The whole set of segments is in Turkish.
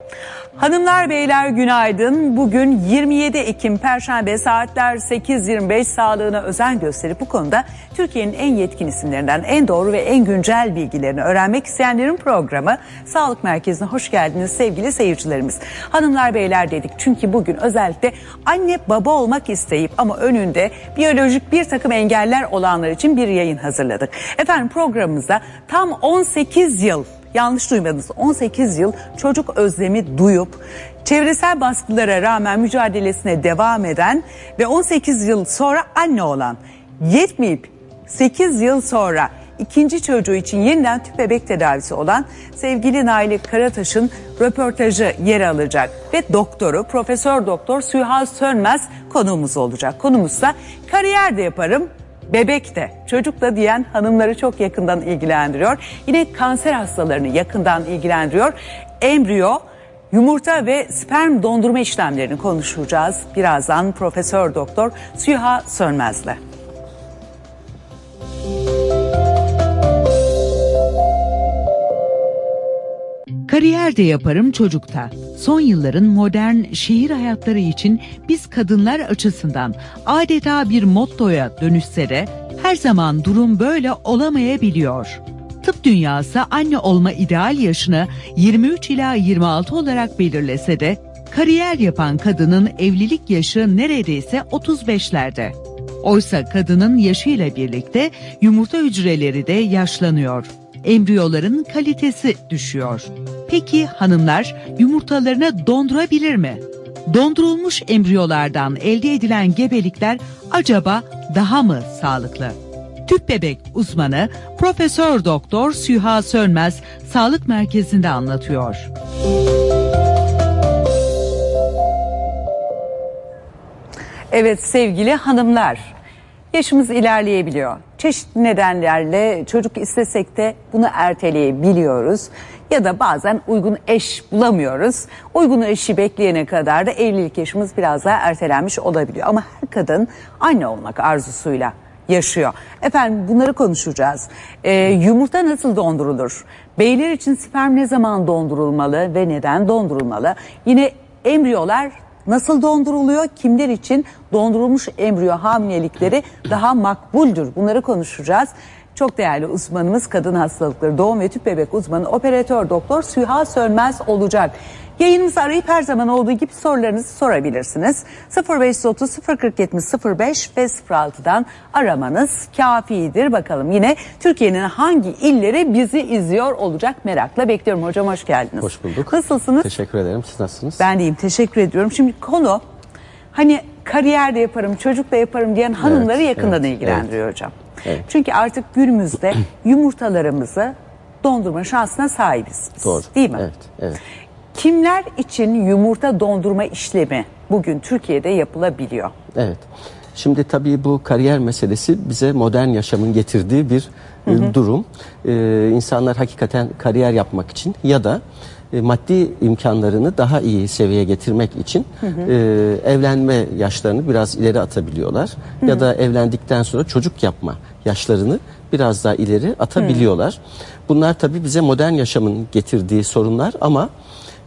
you Hanımlar beyler günaydın. Bugün 27 Ekim Perşembe saatler 8.25 sağlığına özen gösterip bu konuda Türkiye'nin en yetkin isimlerinden en doğru ve en güncel bilgilerini öğrenmek isteyenlerin programı Sağlık Merkezi'ne hoş geldiniz sevgili seyircilerimiz. Hanımlar beyler dedik çünkü bugün özellikle anne baba olmak isteyip ama önünde biyolojik bir takım engeller olanlar için bir yayın hazırladık. Efendim programımızda tam 18 yıl yanlış duymadınız 18 yıl çocuk özlemi duyup çevresel baskılara rağmen mücadelesine devam eden ve 18 yıl sonra anne olan yetmeyip 8 yıl sonra ikinci çocuğu için yeniden tüp bebek tedavisi olan sevgili Naili Karataş'ın röportajı yer alacak ve doktoru Profesör Doktor Süha Sönmez konuğumuz olacak. Konumuzsa kariyer de yaparım bebek de çocuk da diyen hanımları çok yakından ilgilendiriyor. Yine kanser hastalarını yakından ilgilendiriyor. Embriyo, yumurta ve sperm dondurma işlemlerini konuşacağız. Birazdan Profesör Doktor Süha Sönmez'le. Kariyer de yaparım çocukta. Son yılların modern şehir hayatları için biz kadınlar açısından adeta bir mottoya dönüşse de her zaman durum böyle olamayabiliyor. Tıp dünyası anne olma ideal yaşını 23 ila 26 olarak belirlese de kariyer yapan kadının evlilik yaşı neredeyse 35'lerde. Oysa kadının yaşıyla birlikte yumurta hücreleri de yaşlanıyor. Embriyoların kalitesi düşüyor. Peki hanımlar yumurtalarını dondurabilir mi? Dondurulmuş embriyolardan elde edilen gebelikler acaba daha mı sağlıklı? Tüp bebek uzmanı Profesör Doktor Süha Sönmez Sağlık Merkezi'nde anlatıyor. Evet sevgili hanımlar, yaşımız ilerleyebiliyor. Çeşitli nedenlerle çocuk istesek de bunu erteleyebiliyoruz. Ya da bazen uygun eş bulamıyoruz. Uygun eşi bekleyene kadar da evlilik yaşımız biraz daha ertelenmiş olabiliyor. Ama her kadın anne olmak arzusuyla yaşıyor. Efendim bunları konuşacağız. Ee, yumurta nasıl dondurulur? Beyler için sperm ne zaman dondurulmalı ve neden dondurulmalı? Yine embriyolar nasıl donduruluyor? Kimler için dondurulmuş embriyo hamilelikleri daha makbuldür? Bunları konuşacağız. Çok değerli uzmanımız kadın hastalıkları doğum ve tüp bebek uzmanı operatör doktor Süha Sönmez olacak. Yayınımızı arayıp her zaman olduğu gibi sorularınızı sorabilirsiniz. 0530 040 70 05 ve 06'dan aramanız kafidir. Bakalım yine Türkiye'nin hangi illeri bizi izliyor olacak merakla bekliyorum. Hocam hoş geldiniz. Hoş bulduk. Nasılsınız? Teşekkür ederim. Siz nasılsınız? Ben deyim teşekkür ediyorum. Şimdi konu hani kariyer de yaparım, çocuk da yaparım diyen hanımları yakından evet, ilgilendiriyor hocam. Evet. Çünkü artık günümüzde yumurtalarımızı dondurma şansına sahibiz. biz. Doğru. Değil mi? Evet, evet. Kimler için yumurta dondurma işlemi bugün Türkiye'de yapılabiliyor? Evet. Şimdi tabii bu kariyer meselesi bize modern yaşamın getirdiği bir e, durum. Ee, insanlar hakikaten kariyer yapmak için ya da e, maddi imkanlarını daha iyi seviyeye getirmek için e, evlenme yaşlarını biraz ileri atabiliyorlar. Ya da evlendikten sonra çocuk yapma yaşlarını biraz daha ileri atabiliyorlar. Bunlar tabii bize modern yaşamın getirdiği sorunlar ama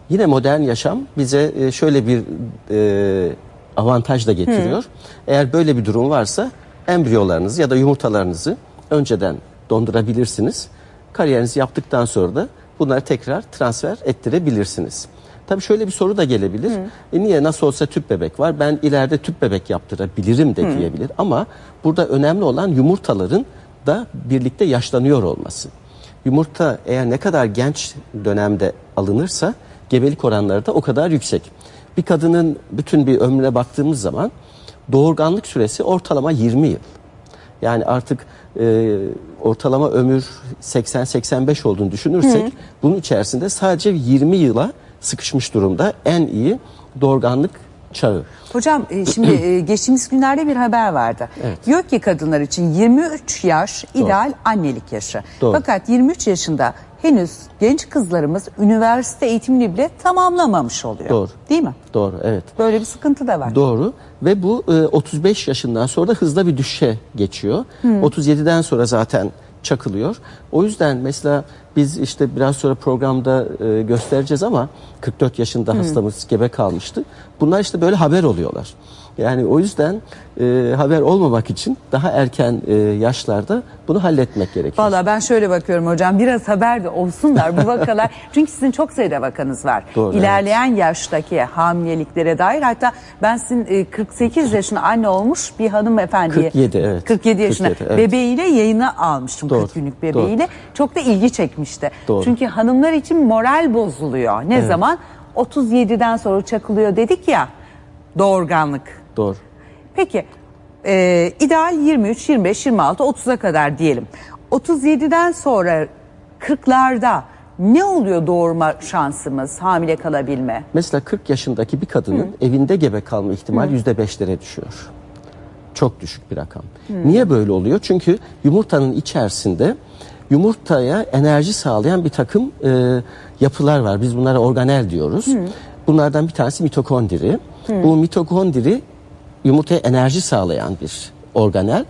yine modern yaşam bize e, şöyle bir e, avantaj da getiriyor. Eğer böyle bir durum varsa embriyolarınızı ya da yumurtalarınızı önceden dondurabilirsiniz. Kariyerinizi yaptıktan sonra da bunları tekrar transfer ettirebilirsiniz. Tabii şöyle bir soru da gelebilir. E niye nasıl olsa tüp bebek var ben ileride tüp bebek yaptırabilirim de diyebilir. Ama burada önemli olan yumurtaların da birlikte yaşlanıyor olması. Yumurta eğer ne kadar genç dönemde alınırsa gebelik oranları da o kadar yüksek. Bir kadının bütün bir ömrüne baktığımız zaman doğurganlık süresi ortalama 20 yıl. Yani artık e, ortalama ömür 80-85 olduğunu düşünürsek bunun içerisinde sadece 20 yıla sıkışmış durumda en iyi doğurganlık çağı. Hocam e, şimdi e, geçtiğimiz günlerde bir haber vardı. Evet. Diyor ki kadınlar için 23 yaş ideal annelik yaşı. Doğru. Fakat 23 yaşında henüz genç kızlarımız üniversite eğitimini bile tamamlamamış oluyor. Doğru. Değil mi? Doğru evet. Böyle bir sıkıntı da var. Doğru ve bu e, 35 yaşından sonra da hızla bir düşüşe geçiyor. 37'den sonra zaten çakılıyor. O yüzden mesela biz işte biraz sonra programda e, göstereceğiz ama 44 yaşında hastamız gebe kalmıştı. Bunlar işte böyle haber oluyorlar. Yani o yüzden e, haber olmamak için daha erken e, yaşlarda bunu halletmek gerekiyor. Valla ben şöyle bakıyorum hocam biraz haber de olsunlar bu vakalar. Çünkü sizin çok sayıda vakanız var. Doğru, İlerleyen yaştaki hamileliklere dair hatta ben sizin e, 48 yaşında anne olmuş bir hanımefendiye. 47, evet. 47 yaşında 47, evet. bebeğiyle yayına almıştım Doğru, 40 günlük bebeğiyle. Çok da ilgi çekmişti. Doğru. Çünkü hanımlar için moral bozuluyor. Ne zaman? 37'den sonra çakılıyor dedik ya doğurganlık. Doğru. Peki e, ideal 23, 25, 26, 30'a kadar diyelim. 37'den sonra 40'larda ne oluyor doğurma şansımız, hamile kalabilme? Mesela 40 yaşındaki bir kadının evinde gebe kalma ihtimali yüzde beşlere düşüyor. Çok düşük bir rakam. Niye böyle oluyor? Çünkü yumurtanın içerisinde yumurtaya enerji sağlayan bir takım e, yapılar var. Biz bunlara organel diyoruz. Bunlardan bir tanesi mitokondri. Bu mitokondri yumurtaya enerji sağlayan bir organel.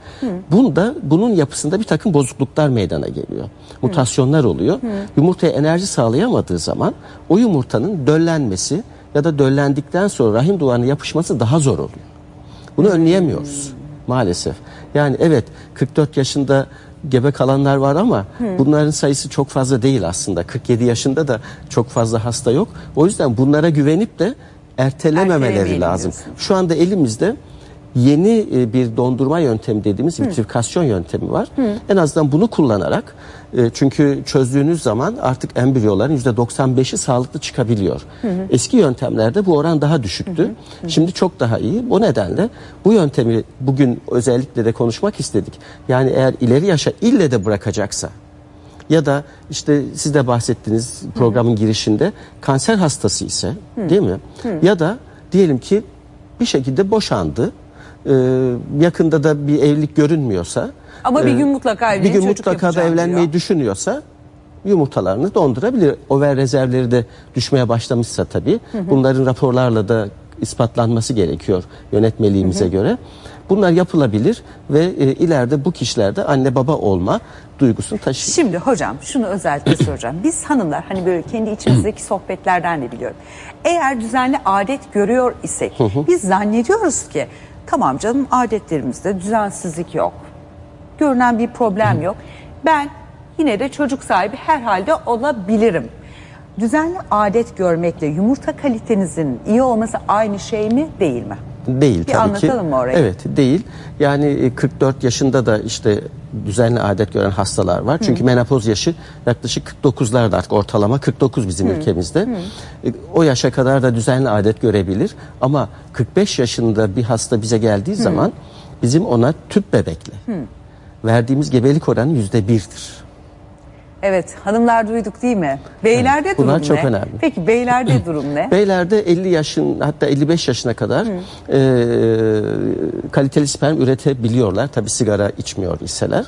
Bunda bunun yapısında bir takım bozukluklar meydana geliyor. Mutasyonlar oluyor. Yumurtaya enerji sağlayamadığı zaman o yumurtanın döllenmesi ya da döllendikten sonra rahim duvarına yapışması daha zor oluyor. Bunu önleyemiyoruz maalesef. Yani evet 44 yaşında gebe kalanlar var ama bunların sayısı çok fazla değil aslında. 47 yaşında da çok fazla hasta yok. O yüzden bunlara güvenip de ertelememeleri lazım. diyorsun. Şu anda elimizde yeni e, bir dondurma yöntemi dediğimiz vitrifikasyon yöntemi var. En azından bunu kullanarak e, çünkü çözdüğünüz zaman artık embriyoların %95'i sağlıklı çıkabiliyor. Eski yöntemlerde bu oran daha düşüktü. Şimdi çok daha iyi. O nedenle bu yöntemi bugün özellikle de konuşmak istedik. Yani eğer ileri yaşa ille de bırakacaksa ya da işte siz de bahsettiniz programın girişinde kanser hastası ise değil mi? Ya da diyelim ki bir şekilde boşandı. Ee, yakında da bir evlilik görünmüyorsa Ama bir e, gün mutlaka bir evlenip gün çocuk mutlaka da yapacağım evlenmeyi diyor. düşünüyorsa yumurtalarını dondurabilir. Over rezervleri de düşmeye başlamışsa tabii. Bunların raporlarla da ispatlanması gerekiyor yönetmeliğimize göre. Bunlar yapılabilir ve e, ileride bu kişilerde anne baba olma duygusunu taşıyor. Şimdi hocam şunu özellikle soracağım. Biz hanımlar hani böyle kendi içimizdeki sohbetlerden de biliyorum. Eğer düzenli adet görüyor isek biz zannediyoruz ki tamam canım adetlerimizde düzensizlik yok. Görünen bir problem yok. Ben yine de çocuk sahibi herhalde olabilirim. Düzenli adet görmekle yumurta kalitenizin iyi olması aynı şey mi değil mi? Değil Bir tabii ki. anlatalım mı orayı? Evet değil. Yani e, 44 yaşında da işte düzenli adet gören hastalar var. Çünkü menopoz yaşı yaklaşık 49'larda artık ortalama 49 bizim ülkemizde. E, O yaşa kadar da düzenli adet görebilir. Ama 45 yaşında bir hasta bize geldiği zaman bizim ona tüp bebekle verdiğimiz gebelik oranı yüzde birdir. Evet hanımlar duyduk değil mi? Beylerde Evet, durum bunlar ne? çok önemli. Peki beylerde durum ne? Beylerde 50 yaşın hatta 55 yaşına kadar e, kaliteli sperm üretebiliyorlar. Tabi sigara içmiyor iseler.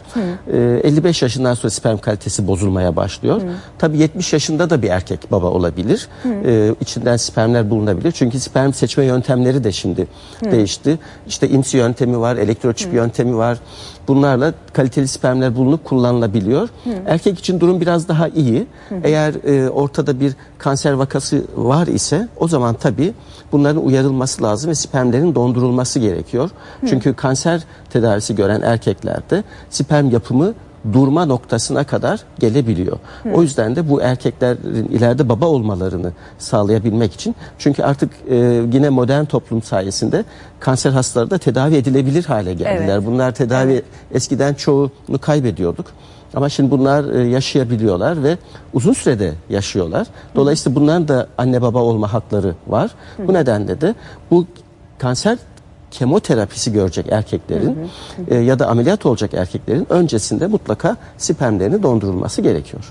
E, 55 yaşından sonra sperm kalitesi bozulmaya başlıyor. Tabi 70 yaşında da bir erkek baba olabilir. E, içinden spermler bulunabilir. Çünkü sperm seçme yöntemleri de şimdi değişti. İşte IMSI yöntemi var, elektroçip yöntemi var. Bunlarla kaliteli spermler bulunup kullanılabiliyor. Erkek için durum biraz daha iyi. Eğer e, ortada bir kanser vakası var ise o zaman tabii bunların uyarılması lazım ve spermlerin dondurulması gerekiyor. Çünkü kanser tedavisi gören erkeklerde sperm yapımı durma noktasına kadar gelebiliyor. O yüzden de bu erkeklerin ileride baba olmalarını sağlayabilmek için çünkü artık e, yine modern toplum sayesinde kanser hastaları da tedavi edilebilir hale geldiler. Evet. Bunlar tedavi eskiden çoğunu kaybediyorduk. Ama şimdi bunlar e, yaşayabiliyorlar ve uzun sürede yaşıyorlar. Dolayısıyla bunların da anne baba olma hakları var. Bu nedenle de bu kanser kemoterapisi görecek erkeklerin e, ya da ameliyat olacak erkeklerin öncesinde mutlaka spermlerini dondurulması gerekiyor.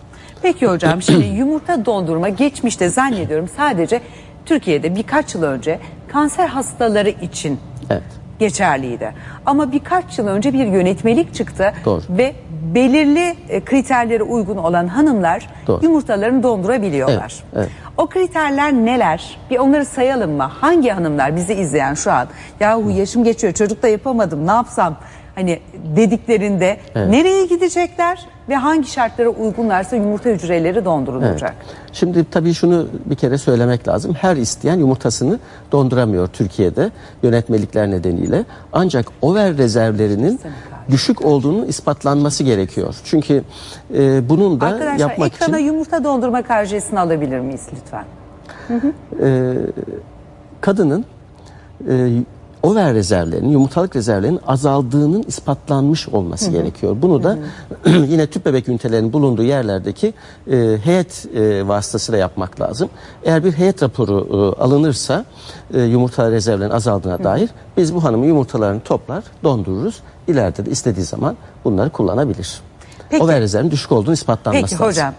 Peki hocam şimdi yumurta dondurma geçmişte zannediyorum sadece Türkiye'de birkaç yıl önce kanser hastaları için Evet. geçerliydi. Ama birkaç yıl önce bir yönetmelik çıktı Doğru. ve belirli e, kriterlere uygun olan hanımlar Doğru. yumurtalarını dondurabiliyorlar. Evet, evet. O kriterler neler? Bir onları sayalım mı? Hangi hanımlar bizi izleyen şu an? Yahu yaşım geçiyor çocuk da yapamadım ne yapsam? Hani dediklerinde nereye gidecekler? ve hangi şartlara uygunlarsa yumurta hücreleri dondurulacak. Şimdi tabii şunu bir kere söylemek lazım. Her isteyen yumurtasını donduramıyor Türkiye'de yönetmelikler nedeniyle. Ancak over rezervlerinin düşük olduğunu ispatlanması gerekiyor. Çünkü e, bunun da Arkadaşlar yapmak ekrana için yumurta dondurma karjesini alabilir miyiz lütfen? kadının e, over rezervlerinin, yumurtalık rezervlerinin azaldığının ispatlanmış olması gerekiyor. Bunu da yine tüp bebek ünitelerinin bulunduğu yerlerdeki e, heyet e, vasıtasıyla yapmak lazım. Eğer bir heyet raporu e, alınırsa e, yumurta rezervlerinin azaldığına dair biz bu hanımın yumurtalarını toplar, dondururuz. İleride de istediği zaman bunları kullanabilir. Peki. Over rezervinin düşük olduğunu ispatlanması Peki lazım. hocam.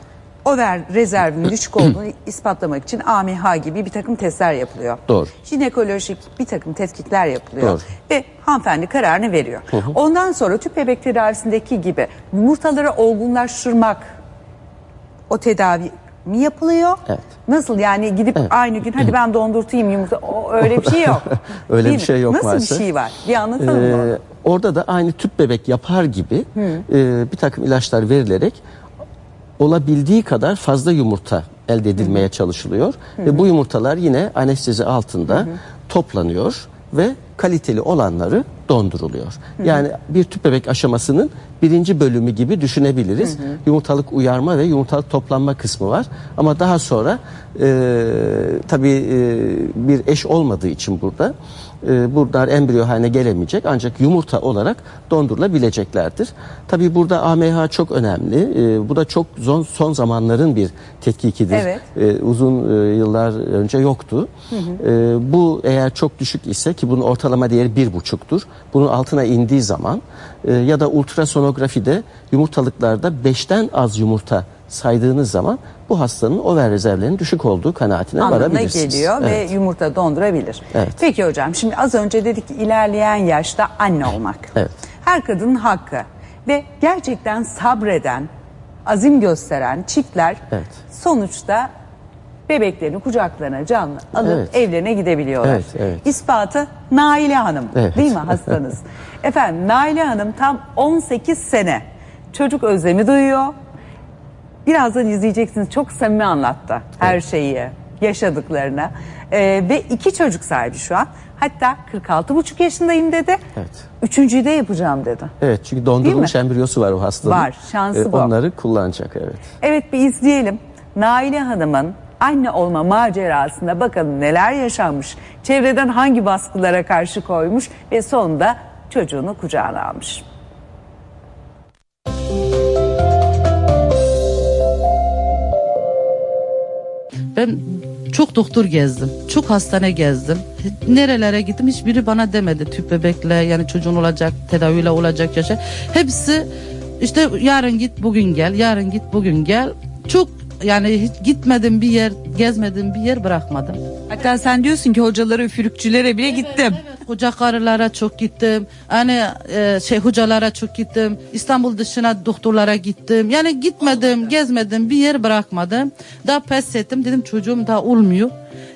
Over rezervinin düşük olduğunu ispatlamak için AMH gibi bir takım testler yapılıyor. Doğru. Jinekolojik bir takım tetkikler yapılıyor. Doğru. Ve hanımefendi kararını veriyor. Ondan sonra tüp bebek tedavisindeki gibi yumurtaları olgunlaştırmak o tedavi mi yapılıyor? Evet. Nasıl yani gidip aynı gün hadi ben dondurtayım yumurta o öyle bir şey yok. Öyle Değil bir şey yok Nasıl maalesef. bir şey var? Bir anlatalım mı? Orada da aynı tüp bebek yapar gibi e, bir takım ilaçlar verilerek olabildiği kadar fazla yumurta elde edilmeye çalışılıyor. Ve bu yumurtalar yine anestezi altında toplanıyor ve kaliteli olanları donduruluyor. Yani bir tüp bebek aşamasının birinci bölümü gibi düşünebiliriz. Yumurtalık uyarma ve yumurtalık toplanma kısmı var. Ama daha sonra e, tabii e, bir eş olmadığı için burada e, bunlar embriyo haline gelemeyecek ancak yumurta olarak dondurulabileceklerdir. Tabii burada AMH çok önemli. E, bu da çok son, son zamanların bir tetkikidir. Evet. E, uzun e, yıllar önce yoktu. E, bu eğer çok düşük ise ki bunun ortalama değeri bir buçuktur. Bunun altına indiği zaman e, ya da ultrasonografide yumurtalıklarda beşten az yumurta saydığınız zaman bu hastanın over rezervlerinin düşük olduğu kanaatine anlamına varabilirsiniz. geliyor Evet. ve yumurta dondurabilir. Evet. Peki hocam şimdi az önce dedik ki ilerleyen yaşta anne olmak. Evet. Her kadının hakkı ve gerçekten sabreden, azim gösteren çiftler Evet. sonuçta bebeklerini kucaklarına canlı alıp Evet. evlerine gidebiliyorlar. Evet, evet. İspatı Naile Hanım Evet. değil mi hastanız? Efendim Naile Hanım tam 18 sene çocuk özlemi duyuyor. Birazdan izleyeceksiniz. Çok samimi anlattı her şeyi, yaşadıklarını. Ee, ve iki çocuk sahibi şu an. Hatta 46,5 yaşındayım dedi. Evet. Üçüncüyü de yapacağım dedi. Evet çünkü dondurulmuş embriyosu var o hastanın. Var, şansı bu. Onları kullanacak evet. Evet bir izleyelim. Naile Hanım'ın anne olma macerasında bakalım neler yaşanmış. Çevreden hangi baskılara karşı koymuş ve sonunda çocuğunu kucağına almış. Ben çok doktor gezdim. Çok hastane gezdim. Nerelere gittim hiçbiri bana demedi tüp bebekle yani çocuğun olacak, tedaviyle olacak yaşa. Hepsi işte yarın git bugün gel, yarın git bugün gel. Çok yani hiç gitmedim bir yer, gezmedim bir yer bırakmadım. Hatta sen diyorsun ki hocalara, üfürükçülere bile gittim. Hoca karılara çok gittim. Hani e, şey hocalara çok gittim. İstanbul dışına doktorlara gittim. Yani gitmedim, gezmedim, bir yer bırakmadım. Daha pes ettim. Dedim çocuğum daha olmuyor.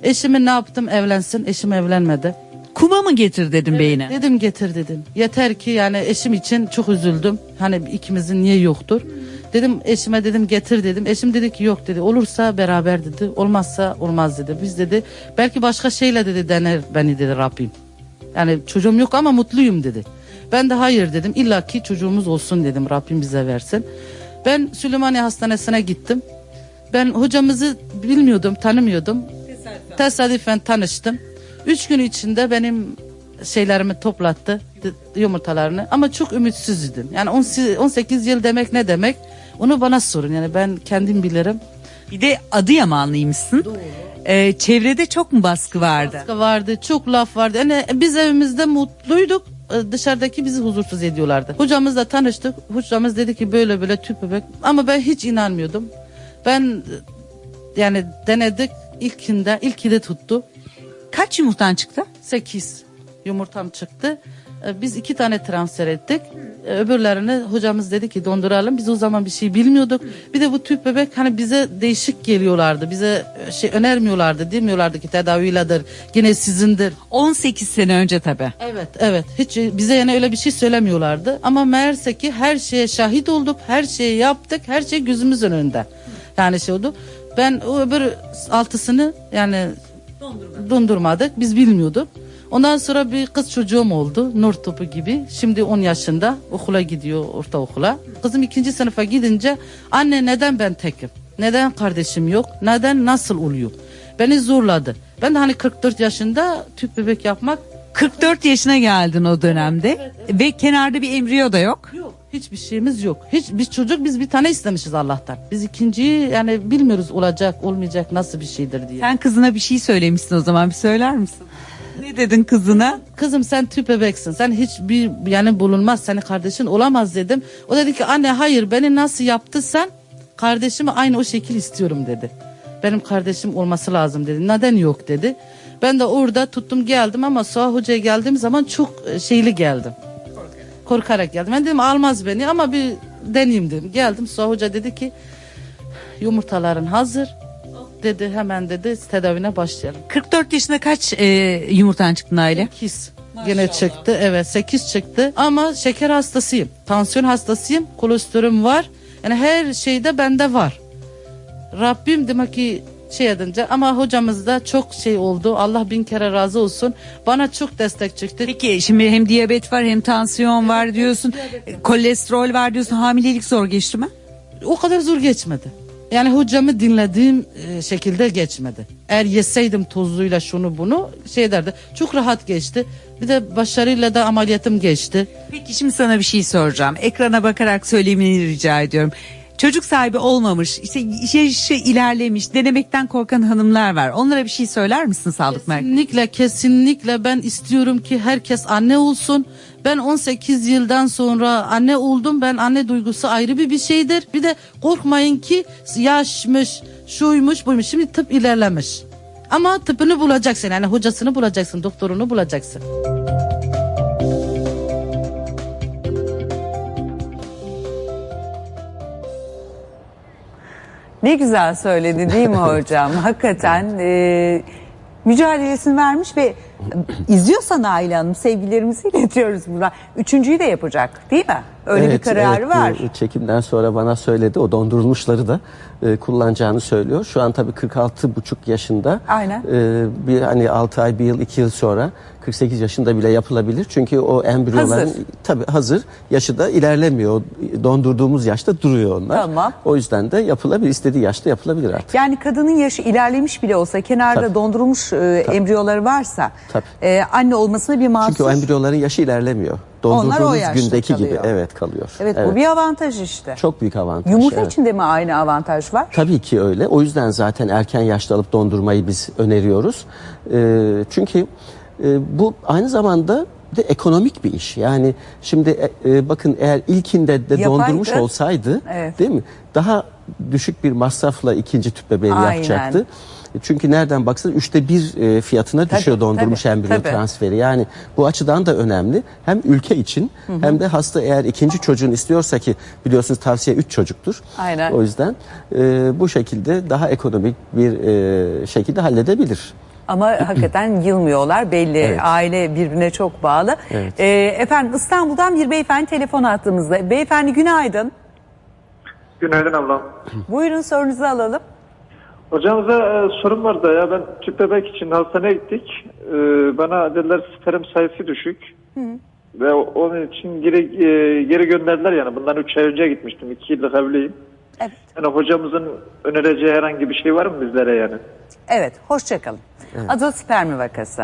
Eşimi ne yaptım? Evlensin. Eşim evlenmedi. Kuma mı getir dedim beyine? Dedim getir dedim. Yeter ki yani eşim için çok üzüldüm. Hani ikimizin niye yoktur? Dedim eşime dedim getir dedim. Eşim dedi ki yok dedi. Olursa beraber dedi. Olmazsa olmaz dedi. Biz dedi belki başka şeyle dedi dener beni dedi Rabbim. Yani çocuğum yok ama mutluyum dedi. Ben de hayır dedim. İlla ki çocuğumuz olsun dedim. Rabbim bize versin. Ben Süleymaniye Hastanesi'ne gittim. Ben hocamızı bilmiyordum, tanımıyordum. Tesadüfen tanıştım. Üç gün içinde benim şeylerimi toplattı, yumurtalarını. Ama çok ümitsizdim. Yani 18 18 yıl demek ne demek? Onu bana sorun. Yani ben kendim bilirim. Bir de Adıyamanlıymışsın. Ee, çevrede çok mu baskı vardı? Baskı vardı, çok laf vardı. Yani biz evimizde mutluyduk. e, Dışarıdaki bizi huzursuz ediyorlardı. Hocamızla tanıştık. Hocamız dedi ki böyle böyle tüp bebek. Ama ben hiç inanmıyordum. Ben yani denedik. İlkinde, ilki de tuttu. Kaç yumurtan çıktı? 8 yumurtam çıktı. E, Biz iki tane transfer ettik. E, Öbürlerini hocamız dedi ki donduralım. Biz o zaman bir şey bilmiyorduk. Bir de bu tüp bebek hani bize değişik geliyorlardı. Bize e, şey önermiyorlardı. Demiyorlardı ki tedaviyledir. Yine sizindir. 18 sene önce tabii. Evet evet hiç bize yani öyle bir şey söylemiyorlardı ama meğerse ki her şeye şahit olduk her şeyi yaptık her şey gözümüzün önünde yani şey oldu ben o öbür altısını yani dondurmadık biz bilmiyorduk ondan sonra bir kız çocuğum oldu nur topu gibi şimdi 10 yaşında okula gidiyor ortaokula kızım ikinci sınıfa gidince anne neden ben tekim neden kardeşim yok neden nasıl oluyor beni zorladı ben de hani 44 yaşında tüp bebek yapmak 44 yaşına geldin o dönemde ve kenarda bir embriyo da yok. Yok. Hiçbir şeyimiz yok. Hiç biz çocuk biz bir tane istemişiz Allah'tan. Biz ikinciyi yani bilmiyoruz olacak olmayacak nasıl bir şeydir diye. Sen kızına bir şey söylemişsin o zaman bir söyler misin? Ne dedin kızına? Kızım sen tüp bebeksin. Sen hiçbir yani bulunmaz. Senin kardeşin olamaz dedim. O dedi ki anne hayır beni nasıl yaptıysan kardeşimi aynı o şekil istiyorum dedi. Benim kardeşim olması lazım dedi. Neden yok dedi. Ben de orada tuttum geldim ama Suha Hoca'ya geldiğim zaman çok e, şeyli geldim. Korkarak geldim. Ben dedim almaz beni ama bir deneyeyim dedim. Geldim Suha Hoca dedi ki yumurtaların hazır. Dedi hemen dedi tedavine başlayalım. 44 yaşında kaç e, yumurtan çıktın aile? 8 gene çıktı. Evet 8 çıktı. Ama şeker hastasıyım. Tansiyon hastasıyım. Kolesterolüm var. Yani her şeyde bende var. Rabbim demek ki şey edince ama hocamız da çok şey oldu. Allah bin kere razı olsun. Bana çok destek çıktı. Peki şimdi hem diyabet var hem tansiyon var diyorsun. Kolesterol var diyorsun. Hamilelik zor geçti mi? O kadar zor geçmedi. Yani hocamı dinlediğim e, şekilde geçmedi. Eğer yeseydim tozluyla şunu bunu şey derdi. Çok rahat geçti. Bir de başarıyla da ameliyatım geçti. Peki şimdi sana bir şey soracağım. Ekrana bakarak söylemeni rica ediyorum. Çocuk sahibi olmamış, işte yaşı ilerlemiş, denemekten korkan hanımlar var. Onlara bir şey söyler misin sağlık merkezi? Kesinlikle kesinlikle ben istiyorum ki herkes anne olsun. Ben 18 yıldan sonra anne oldum. Ben anne duygusu ayrı bir bir şeydir. Bir de korkmayın ki yaşmış, şuymuş, buymuş. Şimdi tıp ilerlemiş. Ama tıpını bulacaksın. Yani hocasını bulacaksın, doktorunu bulacaksın. Ne güzel söyledi değil mi hocam? Hakikaten e, mücadelesini vermiş ve e, izliyorsa Nail Hanım sevgilerimizi iletiyoruz buradan. Üçüncüyü de yapacak değil mi? Öyle bir Evet, kararı evet, var. Çekimden sonra bana söyledi. O dondurulmuşları da e, kullanacağını söylüyor. Şu an tabii 46 buçuk yaşında. Aynen. E, bir hani 6 ay, bir yıl, 2 yıl sonra 48 yaşında bile yapılabilir. Çünkü o embriyoların Hazır. tabii hazır. Yaşı da ilerlemiyor. Dondurduğumuz yaşta duruyor onlar. Tamam. O yüzden de yapılabilir. istediği yaşta yapılabilir artık. Yani kadının yaşı ilerlemiş bile olsa kenarda Tabii. dondurulmuş e, embriyoları varsa Tabii. e, anne olmasına bir mahsur. Çünkü o embriyoların yaşı ilerlemiyor. Onlar o Dondurduğumuz yaşta gündeki gibi kalıyor. evet kalıyor. Evet, bu bir avantaj işte. çok büyük avantaj. Yumurta evet. içinde mi aynı avantaj var? Tabii ki öyle. O yüzden zaten erken yaşta alıp dondurmayı biz öneriyoruz. Ee, çünkü e, bu aynı zamanda de ekonomik bir iş. Yani şimdi e, e, bakın eğer ilkinde de Yapaydı. dondurmuş olsaydı Evet. değil mi? Daha düşük bir masrafla ikinci tüp bebeğini Aynen. yapacaktı. Çünkü nereden baksanız üçte bir e, fiyatına Tabii, düşüyor dondurmuş tabii, embriyo tabii. transferi. Yani bu açıdan da önemli. Hem ülke için hem de hasta eğer ikinci çocuğunu istiyorsa ki biliyorsunuz tavsiye üç çocuktur. Aynen. O yüzden e, bu şekilde daha ekonomik bir e, şekilde halledebilir. Ama hakikaten yılmıyorlar belli. Evet. Aile birbirine çok bağlı. Evet. E, efendim İstanbul'dan bir beyefendi telefon attığımızda. Beyefendi günaydın. Günaydın ablam. Buyurun sorunuzu alalım. Hocamıza e, sorum vardı ya ben tüp bebek için hastaneye gittik. E, bana dediler sperm sayısı düşük. Ve o- onun için geri e, geri gönderdiler yani. Bundan 3 ay önce gitmiştim. 2 yıllık evliyim. Evet. Yani hocamızın önereceği herhangi bir şey var mı bizlere yani? Evet, hoşçakalın. Azospermi vakası.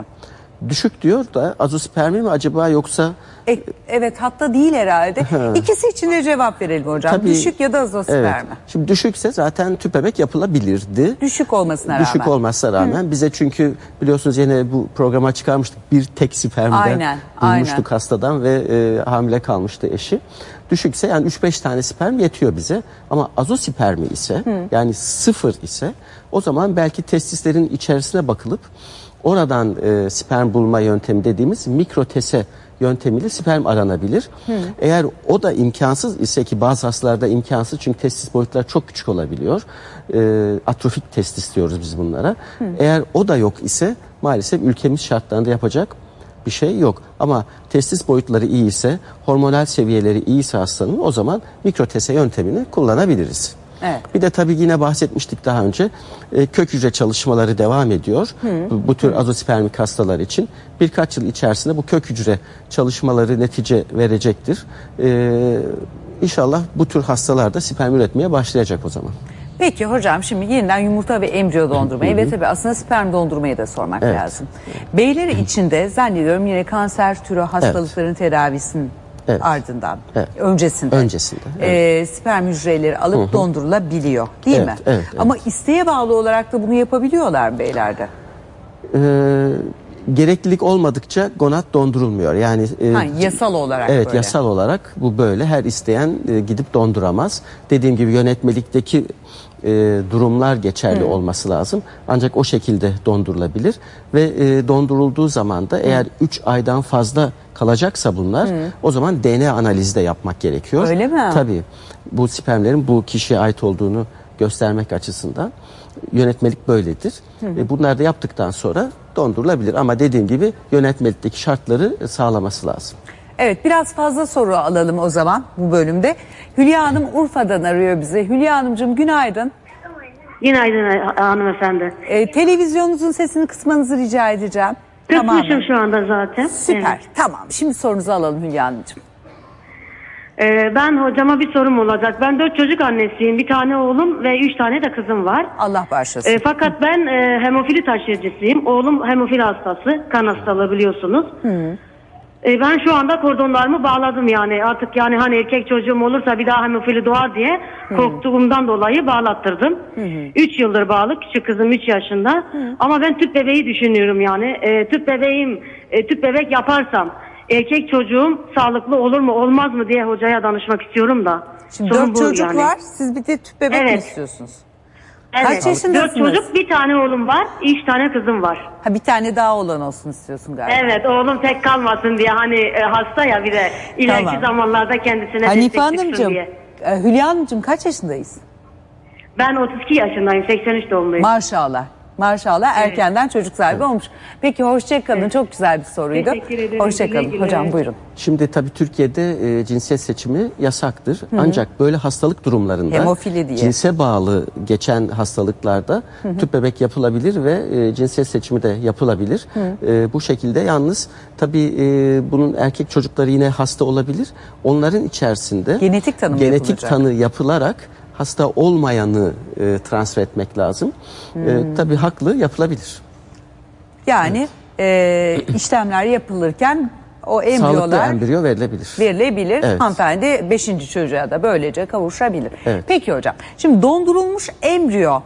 Düşük diyor da azospermi mi acaba yoksa E, evet hatta değil herhalde. İkisi için de cevap verelim hocam. Tabii- Düşük ya da azospermi. Evet. Şimdi düşükse zaten tüp bebek yapılabilirdi. Düşük olmasına rağmen. Düşük olmasına rağmen bize çünkü biliyorsunuz yine bu programa çıkarmıştık bir tek spermden Aynen, Duymuştuk hastadan ve e, hamile kalmıştı eşi. Düşükse yani 3-5 tane sperm yetiyor bize. Ama azospermi ise yani sıfır ise o zaman belki testislerin içerisine bakılıp oradan e, sperm bulma yöntemi dediğimiz mikrotese yöntemiyle sperm aranabilir. Eğer o da imkansız ise ki bazı hastalarda imkansız çünkü testis boyutları çok küçük olabiliyor. E, atrofik testis diyoruz biz bunlara. Eğer o da yok ise maalesef ülkemiz şartlarında yapacak bir şey yok. Ama testis boyutları iyi ise, hormonal seviyeleri iyiyse hastanın o zaman mikrotese yöntemini kullanabiliriz. Evet. Bir de tabii yine bahsetmiştik daha önce e, kök hücre çalışmaları devam ediyor. Bu, bu tür azospermik hastalar için birkaç yıl içerisinde bu kök hücre çalışmaları netice verecektir. E, inşallah bu tür hastalar da sperm üretmeye başlayacak o zaman. Peki hocam şimdi yeniden yumurta ve embriyo dondurmayı ve tabii aslında sperm dondurmayı da sormak Evet. lazım. Beyler içinde zannediyorum yine kanser türü hastalıkların tedavisinin Evet. ardından, Evet. öncesinde, Öncesinde, e, sperm hücreleri alıp dondurulabiliyor değil Evet, mi? evet, evet. Ama isteğe bağlı olarak da bunu yapabiliyorlar mı beylerde. E, gereklilik olmadıkça gonat dondurulmuyor. Yani e, Ha, yasal olarak Evet böyle. yasal olarak bu böyle her isteyen e, gidip donduramaz. Dediğim gibi yönetmelikteki e, durumlar geçerli olması lazım. Ancak o şekilde dondurulabilir ve e, dondurulduğu zaman da eğer 3 aydan fazla kalacaksa bunlar o zaman DNA analizi de yapmak gerekiyor. Öyle mi? Tabii. Bu spermlerin bu kişiye ait olduğunu göstermek açısından yönetmelik böyledir. E, bunlar da yaptıktan sonra dondurulabilir ama dediğim gibi yönetmelikteki şartları sağlaması lazım. Evet biraz fazla soru alalım o zaman bu bölümde. Hülya Hanım Urfa'dan arıyor bizi. Hülya Hanımcığım günaydın. Günaydın hanımefendi. Ee, televizyonunuzun sesini kısmanızı rica edeceğim. Kısmışım şu anda zaten. Süper. Evet. Tamam. Şimdi sorunuzu alalım Hülya Hanımcığım. Ee, ben hocama bir sorum olacak. Ben dört çocuk annesiyim. Bir tane oğlum ve üç tane de kızım var. Allah bağışlasın. Ee, fakat ben e, hemofili taşıyıcısıyım. Oğlum hemofili hastası. Kan hastalığı biliyorsunuz. Ee, ben şu anda kordonlarımı bağladım yani. Artık yani hani erkek çocuğum olursa bir daha hemofili doğar diye korktuğumdan dolayı bağlattırdım. Üç yıldır bağlı. Küçük kızım üç yaşında. Ama ben tüp bebeği düşünüyorum yani. Ee, tüp bebeğim, e, tüp bebek yaparsam erkek çocuğum sağlıklı olur mu olmaz mı diye hocaya danışmak istiyorum da. Şimdi Sorun dört bu çocuk yani. var. Siz bir de tüp bebek mi Evet. istiyorsunuz? Evet. Kaç yaşındasınız? Dört çocuk bir tane oğlum var. Üç tane kızım var. Ha bir tane daha olan olsun istiyorsun galiba. Evet oğlum tek kalmasın diye hani e, hasta ya bir de ileriki Tamam. zamanlarda kendisine Hanife destek çıksın Hanımcığım, diye. e, Hülya Hanımcığım kaç yaşındayız? Ben 32 yaşındayım 83 doğumluyum. Maşallah. Maşallah erkenden çocuk sahibi olmuş. Peki hoşçakalın. Çok güzel bir soruydu. Teşekkür ederim. Hoşçakalın. Güle güle. Hocam buyurun. Şimdi tabii Türkiye'de e, cinsiyet seçimi yasaktır. Ancak böyle hastalık durumlarında Hemofili diye. cinse bağlı geçen hastalıklarda tüp bebek yapılabilir ve e, cinsiyet seçimi de yapılabilir. E, bu şekilde yalnız tabii e, bunun erkek çocukları yine hasta olabilir. Onların içerisinde Genetik tanımı genetik yapılacak. tanı yapılarak hasta olmayanı e, transfer etmek lazım. E, tabii haklı yapılabilir. Yani e, işlemler yapılırken o Sağlıklı embriyolar embriyo verilebilir. verilebilir. Evet. Hanımefendi 5. çocuğa da böylece kavuşabilir. Evet. Peki hocam. Şimdi dondurulmuş embriyo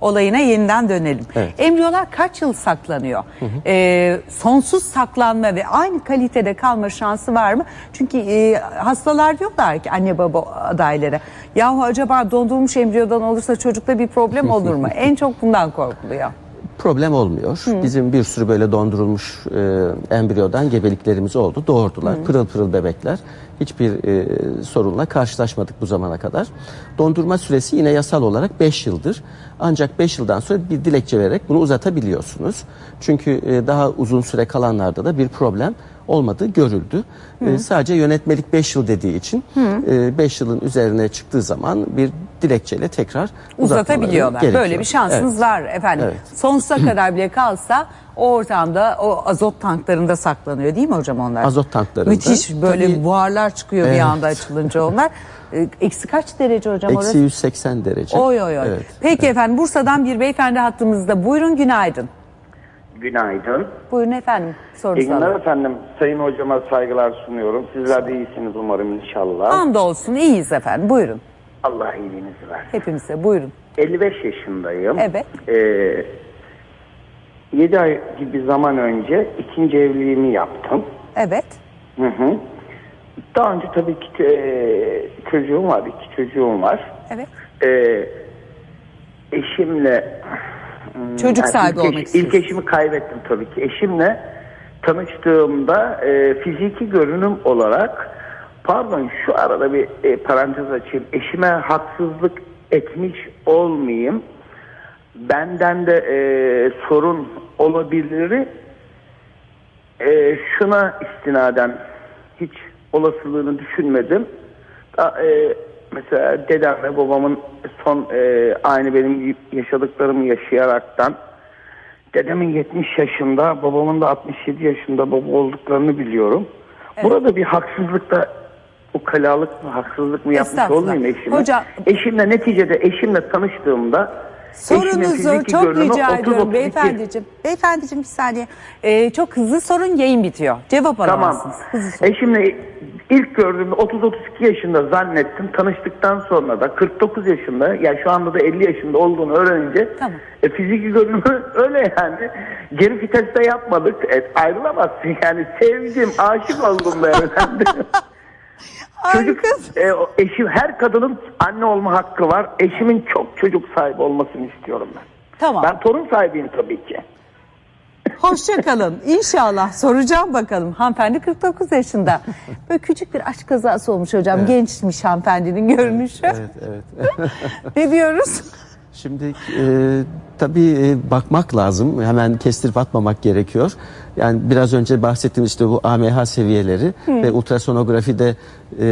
olayına yeniden dönelim. Evet. Embriyolar kaç yıl saklanıyor? Ee, sonsuz saklanma ve aynı kalitede kalma şansı var mı? Çünkü e, hastalar diyorlar ki anne baba adaylara yahu acaba dondurulmuş embriyodan olursa çocukta bir problem olur mu? en çok bundan korkuluyor. Problem olmuyor. Bizim bir sürü böyle dondurulmuş e, embriyodan gebeliklerimiz oldu. Doğurdular. Pırıl pırıl bebekler. Hiçbir e, sorunla karşılaşmadık bu zamana kadar. Dondurma süresi yine yasal olarak 5 yıldır. Ancak 5 yıldan sonra bir dilekçe vererek bunu uzatabiliyorsunuz. Çünkü e, daha uzun süre kalanlarda da bir problem olmadığı görüldü. E, sadece yönetmelik 5 yıl dediği için 5 yılın üzerine çıktığı zaman bir dilekçeyle tekrar uzatabiliyorlar. uzatmaları Böyle bir gerekiyor. şansınız Evet. var efendim. Evet. Sonsuza kadar bile kalsa o ortamda o azot tanklarında saklanıyor değil mi hocam onlar? Azot tanklarında. Müthiş böyle Tabii- buharlar çıkıyor bir Evet. anda açılınca onlar. E, Eksi kaç derece hocam Eksi orası? 180 derece. Oy oy oy. Evet. Peki efendim Bursa'dan bir beyefendi hattımızda. Buyurun günaydın. Günaydın. Buyurun efendim İyi sorunuzu günler efendim. Sayın hocama saygılar sunuyorum. Sizler de iyisiniz umarım inşallah. Hamdolsun iyiyiz efendim buyurun. Allah iyiliğinizi versin. Hepimize buyurun. 55 yaşındayım. Evet. Ee, 7 ay gibi zaman önce ikinci evliliğimi yaptım. Evet. Hı hı. Daha önce tabii ki e, çocuğum var, iki çocuğum var. Evet. E, eşimle hmm, Çocuk sahibi ilk, olmak istiyorsun. İlk eşimi kaybettim tabii ki. Eşimle tanıştığımda e, fiziki görünüm olarak pardon şu arada bir e, parantez açayım. Eşime haksızlık etmiş olmayayım. Benden de e, sorun olabilir. E, şuna istinaden hiç olasılığını düşünmedim. Da, e, mesela dedem ve babamın son e, aynı benim yaşadıklarımı yaşayaraktan dedemin 70 yaşında babamın da 67 yaşında baba olduklarını biliyorum. Burada bir haksızlık da ukalalık mı haksızlık mı yapmış olmayayım eşime. Hocam- Eşimle neticede eşimle tanıştığımda Sorunuzu çok rica 30-32 ediyorum beyefendiciğim. Beyefendiciğim bir saniye. Ee, çok hızlı sorun yayın bitiyor. Cevap Tamam. alamazsınız. Sorun. Eşimle ilk gördüğümde 30-32 yaşında zannettim. Tanıştıktan sonra da 49 yaşında ya şu anda da 50 yaşında olduğunu öğrenince Tamam. e, fiziki görünümü öyle yani. Geri viteste yapmadık. E, ayrılamazsın yani. Sevdim, aşık oldum da evlendim. Çocuk, e, eşim her kadının anne olma hakkı var. Eşimin çok çocuk sahibi olmasını istiyorum ben. Tamam. Ben torun sahibiyim tabii ki. Hoşça kalın. İnşallah soracağım bakalım. Hanımefendi 49 yaşında. Böyle küçük bir aşk kazası olmuş hocam. Gençmiş hanımefendinin görünüşü. Evet, evet. ne diyoruz? Şimdi e, tabii e, bakmak lazım. Hemen kestirip atmamak gerekiyor. Yani biraz önce bahsettiğim işte bu AMH seviyeleri ve ultrasonografide e,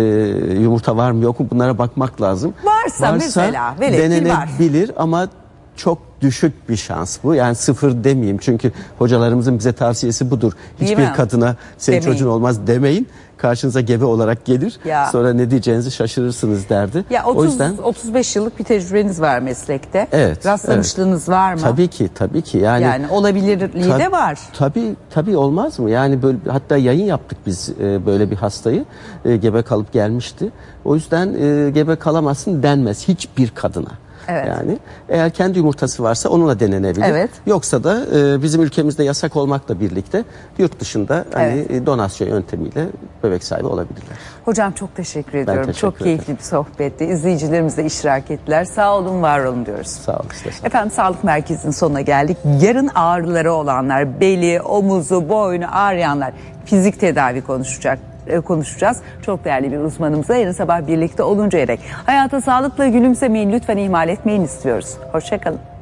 yumurta var mı yok mu bunlara bakmak lazım. Varsa mesela, velev ki var. denenebilir ama çok düşük bir şans bu. Yani sıfır demeyeyim çünkü hocalarımızın bize tavsiyesi budur. Hiçbir mi? kadına senin Demeyin. çocuğun olmaz demeyin. Karşınıza gebe olarak gelir. Ya. Sonra ne diyeceğinizi şaşırırsınız derdi. Ya o 30 yüzden 35 yıllık bir tecrübeniz var meslekte. Evet, Rastlamışlığınız var mı? Tabii ki, tabii ki. Yani, Yani olabilirliği Ta- de var. Tabii, tabii olmaz mı? Yani böyle hatta yayın yaptık biz e, böyle bir hastayı. E, gebe kalıp gelmişti. O yüzden e, gebe kalamazsın denmez hiçbir kadına. Evet. Yani eğer kendi yumurtası varsa onunla denenebilir. Evet. Yoksa da e, bizim ülkemizde yasak olmakla birlikte yurt dışında hani Evet. e, donasyon yöntemiyle bebek sahibi olabilirler. Hocam çok teşekkür ediyorum. teşekkür çok ederim. keyifli bir sohbetti. İzleyicilerimiz de iştirak ettiler. Sağ olun, var olun diyoruz. Sağ olun. size sağ olun. Efendim sağlık merkezinin sonuna geldik. Yarın ağrıları olanlar, beli, omuzu, boynu ağrıyanlar fizik tedavi konuşacak konuşacağız. Çok değerli bir uzmanımızla yarın sabah birlikte oluncaya dek. Hayata sağlıkla gülümsemeyin lütfen ihmal etmeyin istiyoruz. Hoşçakalın.